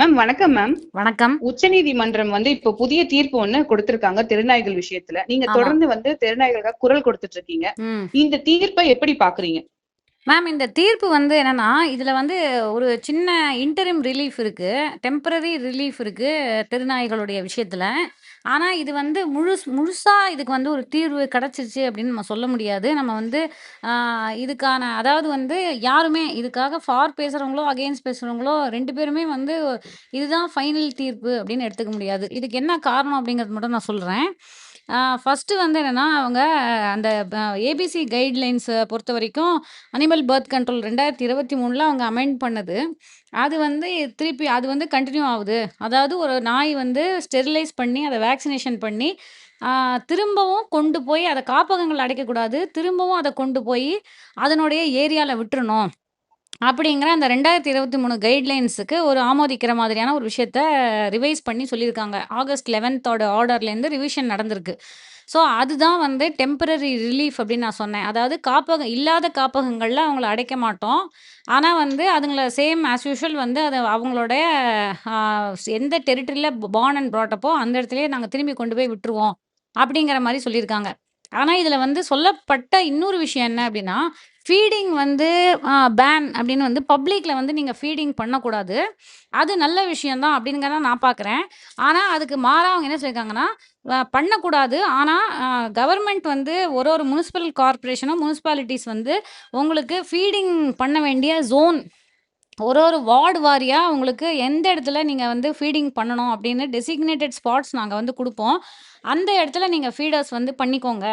Ma'am வணக்கம் ma'am வணக்கம். உச்சநீதிமன்றம் வந்து இப்ப புதிய தீர்ப்பு ஒண்ணு கொடுத்திருக்காங்க தெருநாய்கள் விஷயத்துல. நீங்க. தொடர்ந்து வந்து தெருநாய்களுக்காக குரல் கொடுத்துட்டு இருக்கீங்க. இந்த தீர்ப்பை எப்படி பாக்குறீங்க? மேம் இந்த தீர்ப்பு வந்து என்னன்னா இதுல வந்து ஒரு சின்ன இன்டரிம் ரிலீஃப் இருக்கு. டெம்பரரி ரிலீஃப் இருக்கு தெருநாய்களுடைய விஷயத்துல. ஆனா இது வந்து முழு முழுசா இதுக்கு வந்து ஒரு தீர்வு கிடைச்சிருச்சு அப்படின்னு நம்ம சொல்ல முடியாது. நம்ம வந்து ஆஹ், இதுக்கான அதாவது வந்து யாருமே இதுக்காக ஃபார் பேசுறவங்களோ அகெயின்ஸ்ட் பேசுறவங்களோ ரெண்டு பேருமே வந்து இதுதான் ஃபைனல் தீர்ப்பு அப்படின்னு எடுத்துக்க முடியாது. இதுக்கு என்ன காரணம் அப்படிங்கிறது மட்டும் நான் சொல்றேன். ஃபஸ்ட்டு வந்து என்னன்னா அவங்க அந்த ஏபிசி கைட்லைன்ஸை பொறுத்த வரைக்கும் அனிமல் பர்த் கண்ட்ரோல் ரெண்டாயிரத்தி இருபத்தி மூணில் அவங்க அமெண்ட் பண்ணது. அது வந்து திருப்பி அது வந்து கண்டினியூ ஆகுது. அதாவது ஒரு நாய் வந்து ஸ்டெரிலைஸ் பண்ணி அதை வேக்சினேஷன் பண்ணி திரும்பவும் கொண்டு போய் அதை காப்பகங்கள் அடைக்கக்கூடாது. திரும்பவும் அதை கொண்டு போய் அதனுடைய ஏரியாவில் விட்டுறணும். அப்படிங்கிற அந்த ரெண்டாயிரத்தி இருபத்தி மூணு கைட்லைன்ஸுக்கு ஒரு ஆமோதிக்கிற மாதிரியான ஒரு விஷயத்த ரிவைஸ் பண்ணி சொல்லியிருக்காங்க. ஆகஸ்ட் லெவன்த்தோட ஆர்டர்லேருந்து ரிவிஷன் நடந்திருக்கு. ஸோ அதுதான் வந்து டெம்பரரி ரிலீஃப் அப்படின்னு நான் சொன்னேன். அதாவது காப்பகம் இல்லாத காப்பகங்களில் அவங்கள அடைக்க மாட்டோம். ஆனால் வந்து அதுங்கள சேம் ஆஸ் யூஷுவல் வந்து அது அவங்களோட எந்த டெரிட்டரியில் பார்ன் அண்ட் ப்ராட்டப்போ அந்த இடத்துலையே நாங்கள் திரும்பி கொண்டு போய் விட்டுருவோம் அப்படிங்கிற மாதிரி சொல்லியிருக்காங்க. ஆனால் இதில் வந்து சொல்லப்பட்ட இன்னொரு விஷயம் என்ன அப்படின்னா ஃபீடிங் வந்து பேன் அப்படின்னு வந்து பப்ளிக்கில் வந்து நீங்கள் ஃபீடிங் பண்ணக்கூடாது. அது நல்ல விஷயம்தான் அப்படிங்கிறத நான் பார்க்குறேன் ஆனால் அதுக்கு மாறாக அவங்க என்ன சொல்லியிருக்காங்கன்னா பண்ணக்கூடாது. ஆனால் கவர்மெண்ட் வந்து ஒரு ஒரு முனிசிபல் கார்ப்பரேஷனும் முனிசிபாலிட்டிஸ் வந்து உங்களுக்கு ஃபீடிங் பண்ண வேண்டிய ஜோன் ஒரு ஒரு வார்டு வாரியாக உங்களுக்கு எந்த இடத்துல நீங்கள் வந்து ஃபீடிங் பண்ணணும் அப்படின்னு டெசிக்னேட்டட் ஸ்பாட்ஸ் நாங்கள் வந்து கொடுப்போம். அந்த இடத்துல நீங்கள் ஃபீடர்ஸ் வந்து பண்ணிக்கோங்க.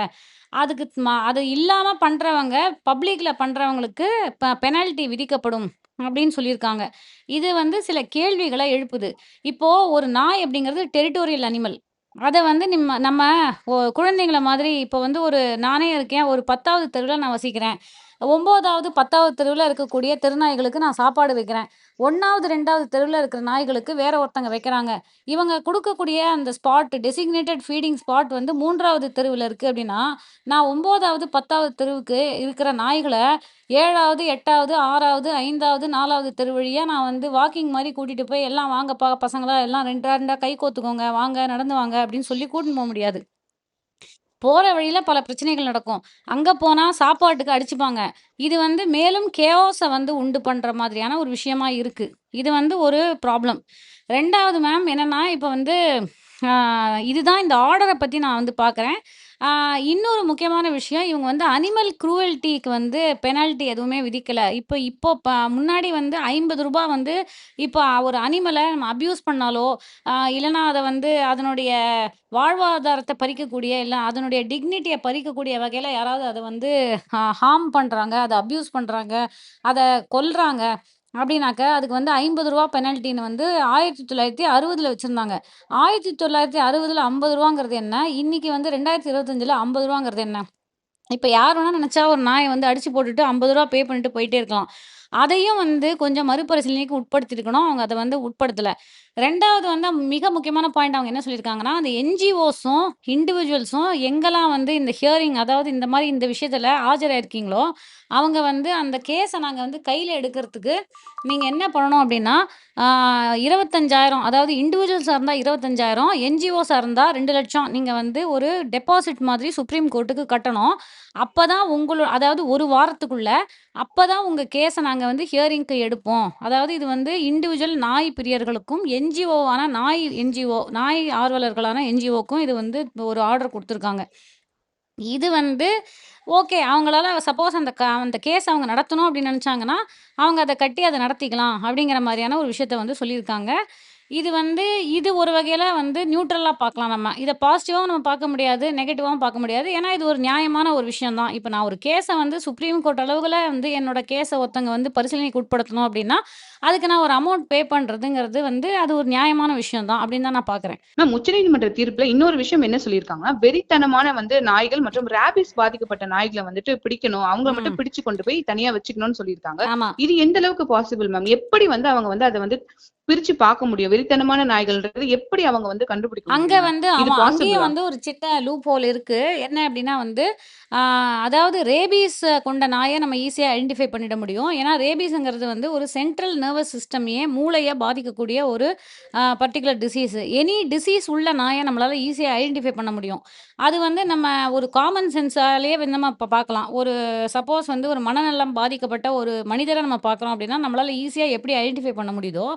அதுக்கு ம- அது இல்லாமல் பண்ணுறவங்க பப்ளிக்கில் பண்ணுறவங்களுக்கு இப்போ பெனால்ட்டி விதிக்கப்படும் அப்படின்னு சொல்லியிருக்காங்க. இது வந்து சில கேள்விகளை எழுப்புது. இப்போது ஒரு நாய் அப்படிங்கிறது டெரிட்டோரியல் அனிமல் அதை வந்து நம்ம நம்ம ஒ- குழந்தைங்கள மாதிரி இப்போ வந்து ஒரு நானே இருக்கேன் ஒரு பத்தாவது தெருவில் நான் வசிக்கிறேன். ஒம்போதாவது பத்தாவது தெருவில் இருக்கக்கூடிய தெருநாய்களுக்கு நான் சாப்பாடு வைக்கிறேன். ஒன்றாவது ரெண்டாவது தெருவில் இருக்கிற நாய்களுக்கு வேற ஒருத்தங்க வைக்கிறாங்க. இவங்க கொடுக்கக்கூடிய அந்த ஸ்பாட் டெசிக்னேட்டட் ஃபீடிங் ஸ்பாட் வந்து மூன்றாவது தெருவில் இருக்குது அப்படின்னா நான் ஒம்போதாவது பத்தாவது தெருவுக்கு இருக்கிற நாய்களை ஏழாவது எட்டாவது ஆறாவது ஐந்தாவது நாலாவது தெரு வழியாக நான் வந்து வாக்கிங் மாதிரி கூட்டிகிட்டு போய் எல்லாம் வாங்கப்பா பசங்களா எல்லாம் ரெண்டா ரெண்டாக கை கோத்துக்கோங்க வாங்க நடந்து வாங்க அப்படின்னு சொல்லி கூட்டின்னு போக முடியாது. போகிற வழியில் பல பிரச்சனைகள் நடக்கும். அங்கே போனால் சாப்பாட்டுக்கு அடிச்சுப்பாங்க. இது வந்து மேலும் கேஓஸை வந்து உண்டு பண்ணுற மாதிரியான ஒரு விஷயமா இருக்குது இது வந்து ஒரு ப்ராப்ளம் ரெண்டாவது மேம் என்னென்னா இப்போ வந்து இதுதான் இந்த ஆர்டரை பற்றி நான் வந்து பார்க்குறேன் இன்னொரு முக்கியமான விஷயம் இவங்க வந்து அனிமல் க்ரூவல்ட்டிக்கு வந்து பெனால்ட்டி எதுவுமே விதிக்கலை. இப்போ இப்போ ப முன்னாடி வந்து ஐம்பது ரூபாய் வந்து இப்போ ஒரு அனிமலை நம்ம அப்யூஸ் பண்ணாலோ ஆஹ், இல்லைன்னா அதை வந்து அதனுடைய வாழ்வாதாரத்தை பறிக்கக்கூடிய இல்லை அதனுடைய டிக்னிட்டியை பறிக்கக்கூடிய வகையில் யாராவது அதை வந்து ஹார்ம் பண்ணுறாங்க அதை அப்யூஸ் பண்ணுறாங்க அதை கொல்றாங்க அப்படின்னாக்க அதுக்கு வந்து ஐம்பது ரூபா பெனல்ட்டின்னு வந்து ஆயிரத்தி தொள்ளாயிரத்தி அறுபதுல வச்சுருந்தாங்க. ஆயிரத்தி தொள்ளாயிரத்தி அறுபதுல ஐம்பது ரூபாங்கிறது என்ன? இன்னைக்கு வந்து ரெண்டாயிரத்தி இருபத்தஞ்சில் ஐம்பது ரூபாங்கிறது என்ன? இப்போ யார் வேணால் நினச்சா ஒரு நாயை வந்து அடிச்சு போட்டுட்டு ஐம்பது ரூபா பே பண்ணிட்டு போயிட்டே இருக்கலாம். அதையும் வந்து கொஞ்சம் மறுபரிசீலனைக்கு உட்படுத்திருக்கணும் அவங்க அதை வந்து உட்படுத்தலை. ரெண்டாவது வந்து மிக முக்கியமான பாயிண்ட் அவங்க என்ன சொல்லியிருக்காங்கன்னா அந்த என்ஜிஓஸும் இண்டிவிஜுவல்ஸும் எங்கெல்லாம் வந்து இந்த ஹியரிங் அதாவது இந்த மாதிரி இந்த விஷயத்தில் ஆஜராயிருக்கீங்களோ அவங்க வந்து அந்த கேஸை நாங்கள் வந்து கையில் எடுக்கிறதுக்கு நீங்கள் என்ன பண்ணணும் அப்படின்னா இருபத்தஞ்சாயிரம் அதாவது இண்டிவிஜுவல்ஸாக இருந்தால் இருபத்தஞ்சாயிரம் என்ஜிஓஸாக இருந்தால் ரெண்டு லட்சம் நீங்கள் வந்து ஒரு டெபாசிட் மாதிரி சுப்ரீம் கோர்ட்டுக்கு கட்டணும். அப்போ தான் உங்களோட அதாவது ஒரு வாரத்துக்குள்ளே அப்போ தான் உங்கள் கேஸை நாங்கள் வந்து ஹியரிங்க்கு எடுப்போம். அதாவது இது வந்து இண்டிவிஜுவல் நாய் பிரியர்களுக்கும் என்ஜிஓவான நாய் என்ஜிஓ நாய் ஆர்வலர்களான என்ஜிஓக்கும் இது வந்து ஒரு ஆர்டர் கொடுத்துருக்காங்க. இது வந்து ஓகே அவங்களால சப்போஸ் அந்த க அந்த கேஸ் அவங்க நடத்தணும் அப்படின்னு நினச்சாங்கன்னா அவங்க அதை கட்டி அதை நடத்திக்கலாம் அப்படிங்கிற மாதிரியான ஒரு விஷயத்த வந்து சொல்லியிருக்காங்க. இது வந்து இது ஒரு வகையில் வந்து நியூட்ரலாக பார்க்கலாம் நம்ம. இதை பாசிட்டிவாகவும் நம்ம பார்க்க முடியாது நெகட்டிவாகவும் பார்க்க முடியாது. ஏன்னா இது ஒரு நியாயமான ஒரு விஷயம் தான் இப்போ நான் ஒரு கேஸை வந்து சுப்ரீம் கோர்ட் அளவில் வந்து என்னோட கேஸை ஒருத்தங்க வந்து பரிசீலனைக்கு உட்படுத்தணும் அப்படின்னா அதுக்கு நான் ஒரு அமௌண்ட் பே பண்ணுறதுங்கிறது வந்து அது ஒரு நியாயமான விஷயம் தான் அப்படின்னு தான் நான் பார்க்குறேன். மேம் உச்சநீதிமன்ற தீர்ப்புல இன்னொரு விஷயம் என்ன சொல்லியிருக்காங்கன்னா வெறித்தனமான வந்து நாய்கள் மற்றும் ரேபிஸ் பாதிக்கப்பட்ட நாய்களை வந்துட்டு பிடிக்கணும். அவங்க மட்டும் ம். பிடிச்சு கொண்டு போய் தனியா வச்சுக்கணும்னு சொல்லியிருக்காங்க. ஆமாம் இது எந்த அளவுக்கு பாசிபிள் மேம்? எப்படி வந்து அவங்க வந்து அதை வந்து பிரிச்சு பார்க்க முடியும். வெறித்தனமான நாய்கள்ன்றது எப்படி அவங்க வந்து கண்டுபிடிக்க அங்க வந்து அங்கேயும் வந்து ஒரு சின்ன லூப் ஹோல் இருக்கு. என்ன அப்படின்னா வந்து ஆஹ், அதாவது ரேபீஸ் கொண்ட நாயை நம்ம ஈஸியாக ஐடென்டிஃபை பண்ணிட முடியும். ஏன்னா ரேபீஸுங்கிறது வந்து ஒரு சென்ட்ரல் நர்வஸ் சிஸ்டமையே மூளையை பாதிக்கக்கூடிய ஒரு பர்டிகுலர் டிசீஸ் எனி டிசீஸ் உள்ள நாயை நம்மளால ஈஸியாக ஐடென்டிஃபை பண்ண முடியும். அது வந்து நம்ம ஒரு காமன் சென்ஸாலேயே வந்து நம்ம இப்போ பார்க்கலாம். ஒரு சப்போஸ் வந்து ஒரு மனநலம் பாதிக்கப்பட்ட ஒரு மனிதரை நம்ம பார்க்குறோம் அப்படின்னா நம்மளால் ஈஸியாக எப்படி ஐடென்டிஃபை பண்ண முடியுதோ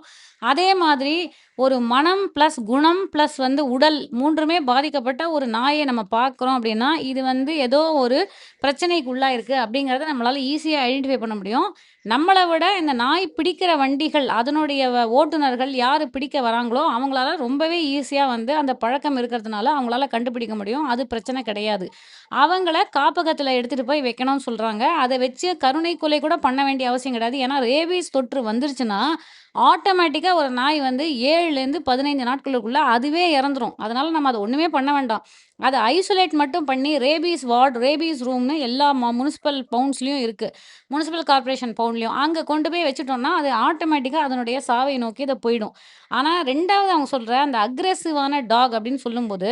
அதே மாதிரி ஒரு மனம் ப்ளஸ் குணம் ப்ளஸ் வந்து உடல் மூன்றுமே பாதிக்கப்பட்ட ஒரு நாயை நம்ம பார்க்குறோம் அப்படின்னா இது வந்து ஏதோ ஒரு பிரச்சனைக்குள்ளாக இருக்குது அப்படிங்கிறத நம்மளால் ஈஸியாக ஐடென்டிஃபை பண்ண முடியும். நம்மளை விட இந்த நாய் பிடிக்கிற வண்டிகள் அதனுடைய வ- ஓட்டுநர்கள் யார் பிடிக்க வராங்களோ அவங்களால ரொம்பவே ஈஸியாக வந்து அந்த பழக்கம் இருக்கிறதுனால அவங்களால கண்டுபிடிக்க முடியும். அது பிரச்சனை கிடையாது. அவங்கள காப்பகத்தில் எடுத்துகிட்டு போய் வைக்கணும்னு சொல்கிறாங்க அதை வச்சு கருணை கொலை கூட பண்ண வேண்டிய அவசியம் கிடையாது. ஏன்னா ரேபீஸ் தொற்று வந்துருச்சுன்னா ஆட்டோமேட்டிக்காக ஒரு நாய் வந்து ஏழுலேருந்து பதினைந்து நாட்களுக்குள்ளே அதுவே இறந்துரும். அதனால் நம்ம அதை ஒன்றுமே பண்ண வேண்டாம். அதை ஐசோலேட் மட்டும் பண்ணி ரேபீஸ் வார்டு ரேபீஸ் ரூம்னு எல்லா முனிசிபல் பவுண்ட்ஸ்லையும் இருக்குது முனிசிபல் கார்ப்பரேஷன் பவுண்ட்லையும். அங்கே கொண்டு போய் வச்சுட்டோம்னா அது ஆட்டோமேட்டிக்காக அதனுடைய சாவை நோக்கி அதை போயிடும். ஆனால் ரெண்டாவது அவங்க சொல்கிற அந்த அக்ரெசிவான டாக் அப்படின்னு சொல்லும்போது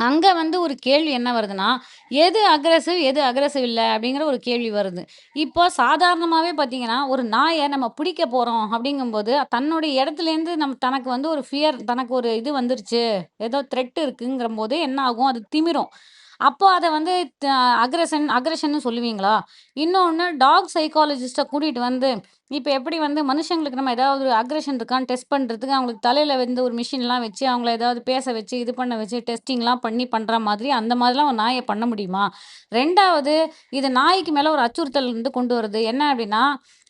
அங்கே வந்து ஒரு கேள்வி என்ன வருதுன்னா எது அக்ரஸிவ் எது அக்ரஸிவ் இல்லை? அப்படிங்கிற ஒரு கேள்வி வருது. இப்போ சாதாரணமாகவே பார்த்தீங்கன்னா ஒரு நாயை நம்ம பிடிக்க போகிறோம் அப்படிங்கும்போது தன்னுடைய இடத்துலேருந்து நம்ம தனக்கு வந்து ஒரு ஃபியர் தனக்கு ஒரு இது வந்துருச்சு ஏதோ த்ரெட் இருக்குங்கிற போது என்ன ஆகும்? அது திமிரும். அப்போ அதை வந்து அக்ரஷன் அக்ரஷன்னு சொல்லுவீங்களா? இன்னொன்று டாக் சைக்காலஜிஸ்ட்டை கூட்டிகிட்டு வந்து இப்போ எப்படி வந்து மனுஷங்களுக்கு நம்ம ஏதாவது ஒரு அக்ரஷன் இருக்கான்னு டெஸ்ட் பண்ணுறதுக்கு அவங்களுக்கு தலையில் வந்து ஒரு மிஷின்லாம் வச்சு அவங்கள ஏதாவது பேச வச்சு இது பண்ண வச்சு டெஸ்டிங்லாம் பண்ணி பண்ணுற மாதிரி அந்த மாதிரிலாம் ஒரு நாயை பண்ண முடியுமா? ரெண்டாவது இது நாய்க்கு மேலே ஒரு அச்சுறுத்தல் வந்து கொண்டு வருது. என்ன அப்படின்னா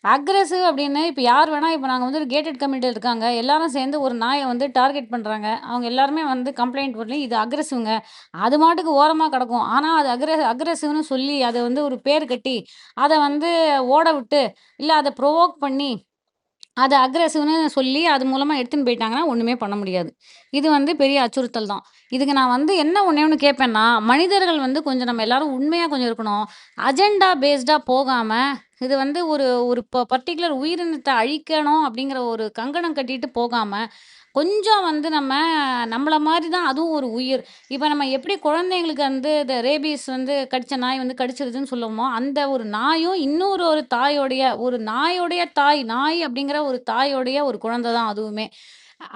அக்ரஸிவ் அப்படின்னு இப்போ யார் வேணால் இப்போ நாங்கள் வந்து ஒரு கேட்டட் கம்யூனிட்டியில் இருக்காங்க எல்லாரும் சேர்ந்து ஒரு நாயை வந்து டார்கெட் பண்ணுறாங்க அவங்க எல்லாருமே வந்து கம்ப்ளைண்ட் பண்ணி இது அக்ரஸிவ்ங்க அது மாட்டுக்கு ஓரமாக கிடக்கும். ஆனால் அது அக்ரஸ் அக்ரஸிவ்னு சொல்லி அதை வந்து ஒரு பேர் கட்டி அதை வந்து ஓட விட்டு இல்லை அதை ப்ரொவோக் பண்ணி அது அக்ரஸிவ்னு சொல்லி அது மூலமாக எடுத்துன்னு போயிட்டாங்கன்னா ஒன்றுமே பண்ண முடியாது. இது வந்து பெரிய அச்சுறுத்தல் தான். இதுக்கு நான் வந்து என்ன ஒன்றே ஒன்று கேட்பேன்னா மனிதர்கள் வந்து கொஞ்சம் நம்ம எல்லாரும் உண்மையாக கொஞ்சம் இருக்கணும். அஜெண்டா பேஸ்டாக போகாமல் இது வந்து ஒரு ஒரு பர்டிகுலர் உயிரினத்தை அழிக்கணும் அப்படிங்கிற ஒரு கங்கணம் கட்டிட்டு போகாமல் கொஞ்சம் வந்து நம்ம நம்மள மாதிரி தான் அதுவும் ஒரு உயிர். இப்போ நம்ம எப்படி குழந்தைங்களுக்கு வந்து இந்த ரேபீஸ் வந்து கடித்த நாய் வந்து கடிச்சிருதுன்னு சொல்லுவோமோ அந்த ஒரு நாயும் இன்னொரு ஒரு தாயோடைய ஒரு நாயோடைய தாய் நாய் அப்படிங்கிற ஒரு தாயோடைய ஒரு குழந்தை தான் அதுவுமே.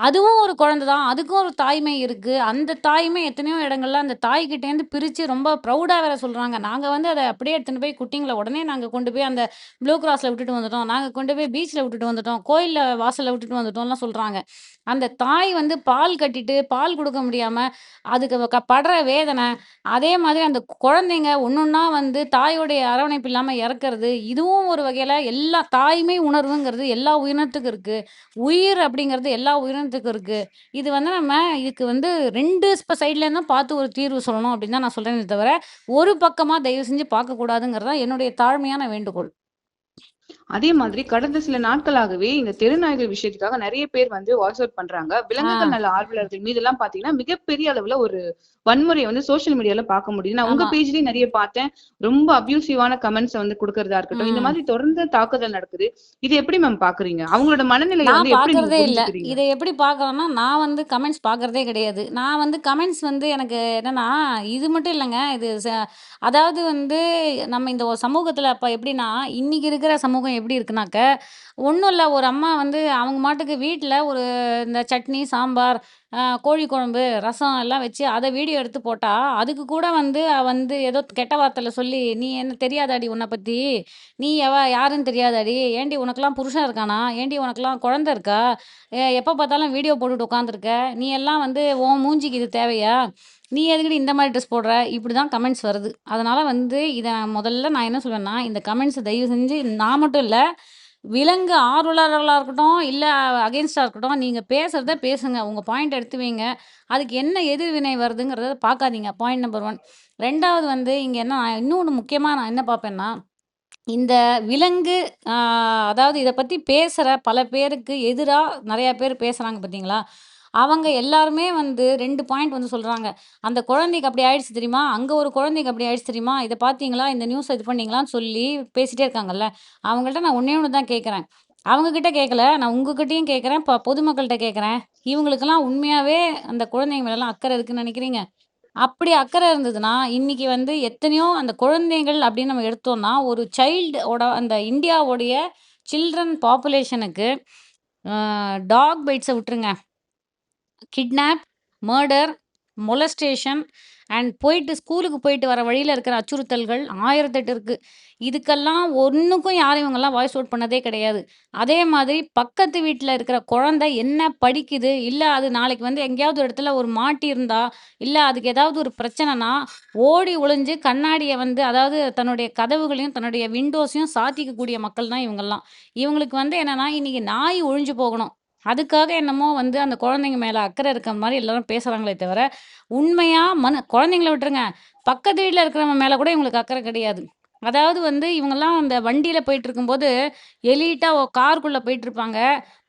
அதுவும் ஒரு குழந்தை தான். அதுக்கும் ஒரு தாய்மை இருக்குது அந்த தாய்மை எத்தனையோ இடங்கள்ல அந்த தாய்கிட்டேருந்து பிரித்து ரொம்ப ப்ரௌடாக வேற சொல்கிறாங்க நாங்கள் வந்து அதை அப்படியே எடுத்துகிட்டு போய் குட்டிங்களை உடனே நாங்கள் கொண்டு போய் அந்த ப்ளூ கிராஸில் விட்டுட்டு வந்துட்டோம். நாங்கள் கொண்டு போய் பீச்சில் விட்டுட்டு வந்துட்டோம். கோயிலில் வாசலில் விட்டுட்டு வந்துட்டோம்லாம் சொல்கிறாங்க அந்த தாய் வந்து பால் கட்டிட்டு பால் கொடுக்க முடியாமல் அதுக்கு க- படுற வேதனை அதே மாதிரி அந்த குழந்தைங்க ஒன்றுன்னா வந்து தாயோடைய அரவணைப்பு இல்லாமல் இறக்குறது இதுவும் ஒரு வகையில் எல்லா தாய்மை உணர்வுங்கிறது எல்லா உயிரினத்துக்கும் இருக்குது உயிர் அப்படிங்கிறது எல்லா உயிரினத்துக்கும் இருக்கு. இது வந்து நம்ம இதுக்கு வந்து ரெண்டு சைட்ல இருந்தும் பார்த்து ஒரு தீர்வு சொல்லணும் அப்படின்னு தான் நான் சொல்றேனே தவிர ஒரு பக்கமா தயவு செஞ்சு பார்க்கக்கூடாதுங்கிறது தான் என்னுடைய தாழ்மையான வேண்டுகோள். அதே மாதிரி கடந்த சில நாட்களாகவே இந்த தெருநாய்கள் விஷயத்துக்காக நிறைய பேர் வந்து வாய்ஸ் அவுட் பண்றாங்க. விலங்குகள் நல ஆர்வலர்கள் மீது எல்லாம் பாத்தீங்கன்னா மிகப்பெரிய அளவுல ஒரு வன்முறையை வந்து சோஷியல் மீடியால பார்க்க முடியுது. நான் உங்க. பேஜ்லயும் நிறைய பார்த்தேன். ரொம்ப அபியூசிவான கமெண்ட்ஸ் வந்து கொடுக்கறதா இருக்கட்டும். இந்த. மாதிரி தொடர்ந்து தாக்குதல் நடக்குது. இது எப்படி மேம் பாக்குறீங்க? அவங்களோட மனநிலையை நான் வந்து எப்படி இல்ல. இதை எப்படி பார்க்கறேன்னா நான் வந்து கமெண்ட்ஸ் பார்க்கறதே கிடையாது. நான் வந்து கமெண்ட்ஸ் வந்து எனக்கு என்னன்னா இது மட்டும் இல்லைங்க. இது அதாவது வந்து நம்ம இந்த சமூகத்துல அப்ப எப்படின்னா இன்னைக்கு இருக்கிற சமூகம் எப்படி இருக்குனாக்க ஒன்றும் இல்லை. ஒரு அம்மா வந்து அவங்க மாட்டுக்கு வீட்டில் ஒரு இந்த சட்னி சாம்பார் கோழி குழம்பு ரசம் எல்லாம் வச்சு அதை வீடியோ எடுத்து போட்டால் அதுக்கு கூட வந்து வந்து ஏதோ கெட்ட வார்த்தையில் சொல்லி நீ என்ன தெரியாதாடி உன்னை பற்றி நீ எவ? யாருன்னு தெரியாதாடி? ஏண்டி உனக்கெல்லாம் புருஷன் இருக்கானா? ஏண்டி உனக்கெல்லாம் குழந்த இருக்கா? ஏ, எப்போ பார்த்தாலும் வீடியோ போட்டுட்டு உட்காந்துருக்க நீ எல்லாம் வந்து உன் மூஞ்சிக்கு இது தேவையா? நீ எதுக்கடி இந்த மாதிரி ட்ரெஸ் போடுற? இப்படி தான் கமெண்ட்ஸ் வருது. அதனால் வந்து இதை முதல்ல நான் என்ன சொல்வேன்னா இந்த கமெண்ட்ஸை தயவு செஞ்சு நான் மட்டும் இல்லை விலங்கு ஆர்வலர்களாக இருக்கட்டும் இல்லை அகெயின்ஸ்டாக இருக்கட்டும் நீங்கள் பேசுகிறத பேசுங்க. உங்கள் பாயிண்ட் எடுத்து வைங்க. அதுக்கு என்ன எதிர்வினை வருதுங்கிறத பார்க்காதீங்க. பாயிண்ட் நம்பர் ஒன் ரெண்டாவது வந்து இங்கே என்ன இன்னொன்று முக்கியமாக நான் என்ன பார்ப்பேன்னா இந்த விலங்கு அதாவது இதை பற்றி பேசுகிற பல பேருக்கு எதிராக நிறையா பேர் பேசுகிறாங்க பார்த்தீங்களா? அவங்க எல்லாருமே வந்து ரெண்டு பாயிண்ட் வந்து சொல்கிறாங்க அந்த குழந்தைக்கு அப்படி ஆயிடுச்சு தெரியுமா? அங்கே ஒரு குழந்தைக்கு அப்படி ஆயிடுச்சு தெரியுமா? இதை பார்த்தீங்களா இந்த நியூஸ் இது பண்ணீங்களான்னு சொல்லி பேசிகிட்டே இருக்காங்கல்ல. அவங்கள்ட்ட நான் ஒன்றே ஒன்று தான் கேட்குறேன் அவங்கக்கிட்ட கேட்கல நான் உங்ககிட்டயும் கேட்குறேன் இப்போ பொதுமக்கள்கிட்ட கேட்குறேன் இவங்களுக்கெல்லாம் உண்மையாகவே அந்த குழந்தைங்க மேலெல்லாம் அக்கறை இருக்குன்னு நினைக்கிறீங்க? அப்படி அக்கறை இருந்ததுன்னா இன்னைக்கு வந்து எத்தனையோ அந்த குழந்தைகள் அப்படின்னு நம்ம எடுத்தோம்னா ஒரு சைல்டோட அந்த இந்தியாவுடைய சில்ட்ரன் பாப்புலேஷனுக்கு டாக் பைட்ஸை விட்டுருங்க. கிட்னாப் மர்டர் மொலஸ்டேஷன் அண்ட் போயிட்டு ஸ்கூலுக்கு போயிட்டு வர வழியில் இருக்கிற அச்சுறுத்தல்கள் ஆயிரத்தெட்டு இருக்குது இதுக்கெல்லாம் ஒன்றுக்கும் யாரும் இவங்கெல்லாம் வாய்ஸ் அவுட் பண்ணதே கிடையாது. அதே மாதிரி பக்கத்து வீட்டில் இருக்கிற குழந்தை என்ன படிக்குது? இல்லை அது நாளைக்கு வந்து எங்கேயாவது ஒரு இடத்துல ஒரு மாட்டி இருந்தா இல்லை அதுக்கு ஏதாவது ஒரு பிரச்சனைனா ஓடி ஒளிஞ்சு கண்ணாடியை வந்து அதாவது தன்னுடைய கதவுகளையும் தன்னுடைய விண்டோஸையும் சாத்திக்கக்கூடிய மக்கள் தான் இவங்கெல்லாம். இவங்களுக்கு வந்து என்னன்னா இன்றைக்கி நாய் ஒழிஞ்சு போகணும். அதுக்காக என்னமோ வந்து அந்த குழந்தைங்க மேலே அக்கறை இருக்க மாதிரி எல்லாரும் பேசுகிறாங்களே தவிர உண்மையாக மன குழந்தைங்கள விட்டுருங்க. பக்கத்து வீட்டில் இருக்கிறவங்க மேலே கூட இவங்களுக்கு அக்கறை கிடையாது. அதாவது வந்து இவங்கெல்லாம் அந்த வண்டியில் போயிட்டு இருக்கும்போது எலீட்டாக காருக்குள்ளே போயிட்டுருப்பாங்க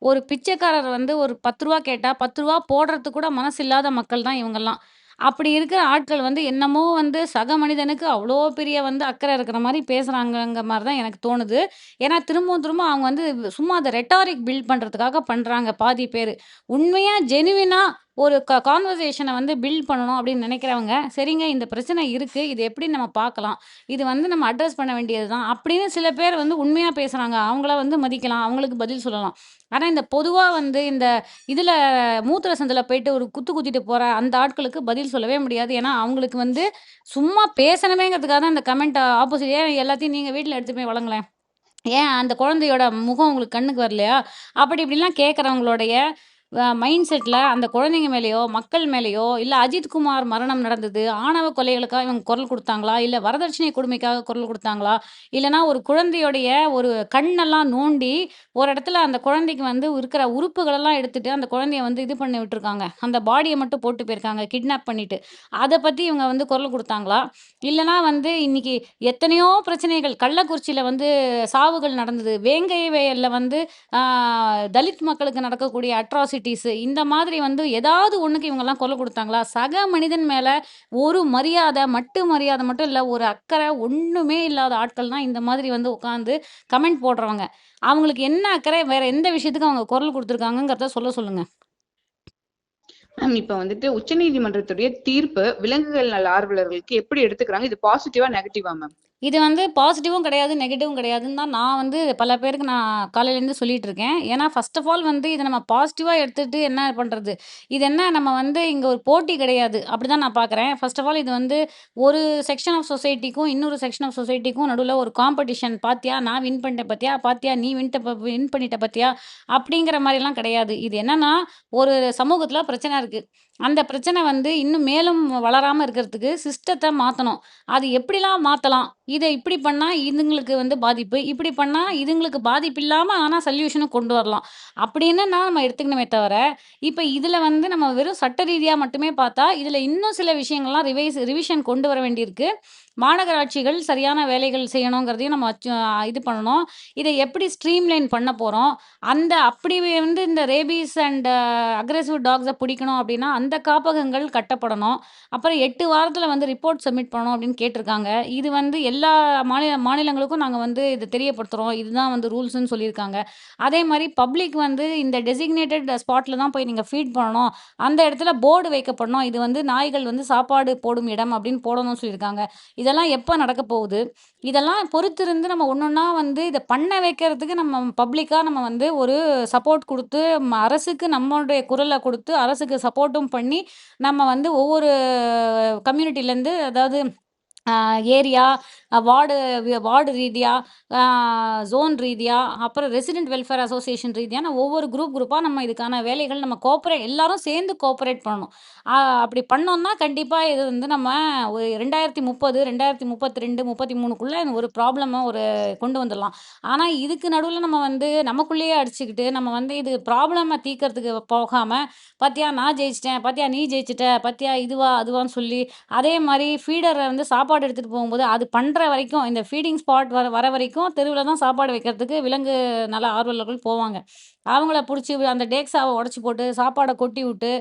ஒரு பிச்சைக்காரர் வந்து ஒரு பத்து ரூபா கேட்டால் பத்து ரூபா போடுறதுக்கு கூட மனசு இல்லாத மக்கள் தான் இவங்கெல்லாம். அப்படி இருக்கிற ஆட்கள் வந்து என்னமோ வந்து சக மனிதனுக்கு அவ்வளோ பெரிய வந்து அக்கறை இருக்கிற மாதிரி பேசுகிறாங்கங்கிற மாதிரி தான் எனக்கு தோணுது. ஏன்னா திரும்பவும் திரும்ப அவங்க வந்து சும்மா அதை ரெட்டாரிக் பில்ட் பண்ணுறதுக்காக பண்ணுறாங்க பாதி பேர். உண்மையாக ஜெனுவினாக ஒரு க கான்வர்சேஷனை வந்து பில்ட் பண்ணணும் அப்படின்னு நினைக்கிறவங்க சரிங்க இந்த பிரச்சனை இருக்குது இது எப்படி நம்ம பார்க்கலாம் இது வந்து நம்ம அட்ரஸ் பண்ண வேண்டியது தான் அப்படின்னு சில பேர் வந்து உண்மையாக பேசுகிறாங்க அவங்கள வந்து மதிக்கலாம் அவங்களுக்கு பதில் சொல்லலாம். ஆனால் இந்த பொதுவாக வந்து இந்த இதில் மூத்திர சந்தில் போயிட்டு ஒரு குத்து குத்திட்டு போகிற அந்த ஆட்களுக்கு பதில் சொல்லவே முடியாது. ஏன்னா அவங்களுக்கு வந்து சும்மா பேசணுமேங்கிறதுக்காக தான் இந்த கமெண்ட் ஆப்போசிட் ஏன் எல்லாத்தையும் நீங்கள் வீட்டில் எடுத்து போய் வழங்கலேன் ஏன் அந்த குழந்தையோட முகம் உங்களுக்கு கண்ணுக்கு வரலையா? அப்படி இப்படிலாம் கேட்குறவங்களுடைய மைண்ட் செட்டில் அந்த குழந்தைங்க மேலேயோ மக்கள் மேலேயோ இல்லை அஜித்குமார் மரணம் நடந்தது ஆணவ கொலைகளுக்காக இவங்க குரல் கொடுத்தாங்களா இல்லை வரதட்சணை கொடுமைக்காக குரல் கொடுத்தாங்களா இல்லைனா ஒரு குழந்தையோடைய ஒரு கண்ணெல்லாம் நோண்டி ஒரு இடத்துல அந்த குழந்தைக்கு வந்து இருக்கிற உறுப்புகளெல்லாம் எடுத்துட்டு அந்த குழந்தைய வந்து இது பண்ணி விட்டுருக்காங்க. அந்த பாடியை மட்டும் போட்டு போயிருக்காங்க கிட்னாப் பண்ணிட்டு. அதை பற்றி இவங்க வந்து குரல் கொடுத்தாங்களா? இல்லைனா வந்து இன்னைக்கு எத்தனையோ பிரச்சனைகள் கள்ளக்குறிச்சியில் வந்து சாவுகள் நடந்தது வேங்கை வயலில் வந்து தலித் மக்களுக்கு நடக்கக்கூடிய அட்ராசிட்டிஸ் இந்த மாதிரி வந்து ஏதாவது ஒன்றுக்கு இவங்கெல்லாம் கொலை கொடுத்தாங்களா? சக மனிதன் மேலே ஒரு மரியாதை மட்டு மரியாதை மட்டும் இல்லை ஒரு அக்கறை ஒன்றுமே இல்லாத ஆட்கள் தான் இந்த மாதிரி வந்து உட்காந்து கமெண்ட் போடுறவங்க. அவங்களுக்கு என்ன அக்கறை? வேற எந்த விஷயத்துக்கு அவங்க குரல் கொடுத்துருக்காங்கங்கிறத சொல்ல சொல்லுங்க. மேம் இப்ப வந்துட்டு உச்சநீதிமன்றத்துடைய தீர்ப்பு விலங்குகள் நல ஆர்வலர்களுக்கு எப்படி எடுத்துக்கிறாங்க? இது பாசிட்டிவா நெகட்டிவா மேம் இது வந்து பாசிட்டிவும் கிடையாது நெகட்டிவும் கிடையாதுன்னு தான் நான் வந்து பல பேருக்கு நான் காலையிலேருந்து சொல்லிட்டு இருக்கேன் ஏன்னா ஃபர்ஸ்ட் ஆஃப் ஆல் வந்து இதை நம்ம பாசிட்டிவாக எடுத்துகிட்டு என்ன பண்ணுறது இது என்ன? நம்ம வந்து இங்கே ஒரு போட்டி கிடையாது. அப்படி தான் நான் பார்க்குறேன் ஃபர்ஸ்ட் ஆஃப் ஆல் இது வந்து ஒரு செக்ஷன் ஆஃப் சொசைட்டிக்கும் இன்னொரு செக்ஷன் ஆஃப் சொசைட்டிக்கும் நடுவில் ஒரு காம்படிஷன் பார்த்தியா நான் வின் பண்ணிட்டேன் பாத்தியா? பார்த்தியா நீ வின்ட்ட வின் பண்ணிட்ட பாத்தியா? அப்படிங்கிற மாதிரிலாம் கிடையாது. இது என்னன்னா ஒரு சமூகத்தில் பிரச்சனை இருக்குது அந்த பிரச்சனை வந்து இன்னும் மேலும் வளராமல் இருக்கிறதுக்கு சிஸ்டத்தை மாற்றணும் அது எப்படிலாம் மாற்றலாம் இதை இப்படி பண்ணால் இதுங்களுக்கு வந்து பாதிப்பு. இப்படி பண்ணால் இதுங்களுக்கு பாதிப்பு இல்லாமல் ஆனால் சொல்யூஷனும் கொண்டு வரலாம். அப்படின்னு நான் நம்ம எடுத்துக்கணுமே தவிர இப்போ இதில் வந்து நம்ம வெறும் சட்ட ரீதியாக மட்டுமே பார்த்தா இதில் இன்னும் சில விஷயங்கள்லாம் ரிவைஸ் ரிவிஷன் கொண்டு வர வேண்டியிருக்கு. மாநகராட்சிகள் சரியான வேலைகள் செய்யணுங்கிறதையும் நம்ம இது பண்ணணும். இதை எப்படி ஸ்ட்ரீம்லைன் பண்ண போகிறோம் அந்த அப்படி வந்து இந்த ரேபீஸ் அண்ட் அக்ரெசிவ் டாக்ஸை பிடிக்கணும் அப்படின்னா அந்த காப்பகங்கள் கட்டப்படணும். அப்புறம் எட்டு வாரத்தில் வந்து ரிப்போர்ட் சப்மிட் பண்ணணும் அப்படின்னு கேட்டிருக்காங்க. இது வந்து எல்லா மாநில மாநிலங்களுக்கும் நாங்கள் வந்து இது தெரியப்படுத்துகிறோம் இதுதான் வந்து ரூல்ஸ்னு சொல்லியிருக்காங்க. அதே மாதிரி பப்ளிக் வந்து இந்த டெசிக்னேட்டட் ஸ்பாட்டில் தான் போய் நீங்கள் ஃபீட் பண்ணணும். அந்த இடத்துல போர்டு வைக்கப்படணும். இது வந்து நாய்கள் வந்து சாப்பாடு போடும் இடம் அப்படின்னு போடணும்னு சொல்லியிருக்காங்க. இதெல்லாம் எப்போ நடக்க போகுது? இதெல்லாம் பொறுத்திருந்து நம்ம ஒன்றொன்னா வந்து இதை பண்ண வைக்கிறதுக்கு நம்ம பப்ளிக்காக நம்ம வந்து ஒரு சப்போர்ட் கொடுத்து அரசுக்கு நம்மளுடைய குரலை கொடுத்து அரசுக்கு சப்போர்ட்டும் பண்ணி நம்ம வந்து ஒவ்வொரு கம்யூனிட்டிலேருந்து அதாவது ஏரியா வார்டு வார்டு ரீதியாக ஜோன் ரீதியாக அப்புறம் ரெசிடென்ட் வெல்ஃபேர் அசோசியேஷன் ரீதியான ஒவ்வொரு குரூப் குரூப்பாக நம்ம இதுக்கான வேலைகள் நம்ம கோஆப்ரேட் எல்லாரும் சேர்ந்து கோஆப்ரேட் பண்ணணும். அப்படி பண்ணோம்னா கண்டிப்பாக இது வந்து நம்ம ஒரு ரெண்டாயிரத்தி முப்பது ரெண்டாயிரத்தி முப்பத்தி ரெண்டு முப்பத்தி மூணுக்குள்ளே ஒரு ப்ராப்ளமை ஒரு கொண்டு வந்துடலாம். ஆனால் இதுக்கு நடுவில் நம்ம வந்து நமக்குள்ளேயே அடிச்சுக்கிட்டு நம்ம வந்து இது ப்ராப்ளமை தீர்க்கறதுக்கு போகாமல் பார்த்தியா நான் ஜெயிச்சிட்டேன் பார்த்தியா நீ ஜெயிச்சிட்ட பாத்தியா இதுவா அதுவான்னு சொல்லி அதே மாதிரி ஃபீடரை வந்து சாப்பாடு எடுத்துகிட்டு போகும்போது அது பண்ணுற வரைக்கும் இந்த ஃபீடிங் ஸ்பாட் வர வர வரைக்கும் தெருவில் தான் சாப்பாடு வைக்கிறதுக்கு விலங்கு நல்ல ஆர்வலர்கள் போவாங்க. அவங்கள பிடிச்சி அந்த டேக்ஸாவை உடச்சி போட்டு சாப்பாடை கொட்டி விட்டு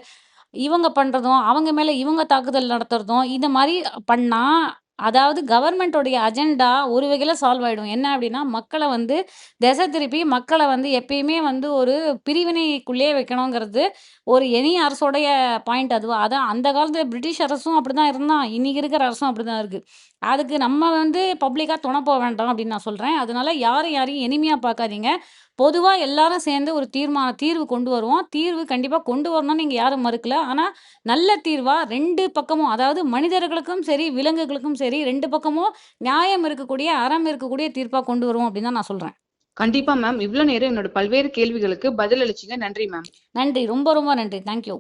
இவங்க பண்ணுறதும் அவங்க மேலே இவங்க தாக்குதல் நடத்துறதும் இந்த மாதிரி பண்ணால் அதாவது கவர்மெண்ட்டோடைய அஜெண்டா ஒரு வகையில் சால்வ் ஆகிடும் என்ன அப்படின்னா மக்களை வந்து திசை திருப்பி மக்களை வந்து எப்பயுமே வந்து ஒரு பிரிவினைக்குள்ளேயே வைக்கணுங்கிறது ஒரு எனி அரசோடைய பாயிண்ட் அதுவாக அதான் அந்த காலத்தில் பிரிட்டிஷ் அரசும் அப்படிதான் இருந்தான். இன்னைக்கு இருக்கிற அரசும் அப்படிதான் இருக்குது அதுக்கு நம்ம வந்து பப்ளிக்காக துணை போக வேண்டாம் அப்படின்னு நான் சொல்கிறேன் அதனால யாரும் யாரையும் இனிமையாக பார்க்காதீங்க. பொதுவா எல்லாரும் சேர்ந்து ஒரு தீர்மான தீர்வு கொண்டு வருவோம். தீர்வு கண்டிப்பா கொண்டு வரணும்னு நீங்க யாரும் மறுக்கல. ஆனா நல்ல தீர்வா ரெண்டு பக்கமும் அதாவது மனிதர்களுக்கும் சரி விலங்குகளுக்கும் சரி ரெண்டு பக்கமும் நியாயம் இருக்கக்கூடிய அறம் இருக்கக்கூடிய தீர்ப்பா கொண்டு வருவோம் அப்படின்னு தான் நான் சொல்றேன். கண்டிப்பா மேம். இவ்வளவு நேரம் என்னோட பல்வேறு கேள்விகளுக்கு பதில் அளிச்சீங்க. நன்றி மேம். நன்றி. ரொம்ப ரொம்ப நன்றி. தேங்க்யூ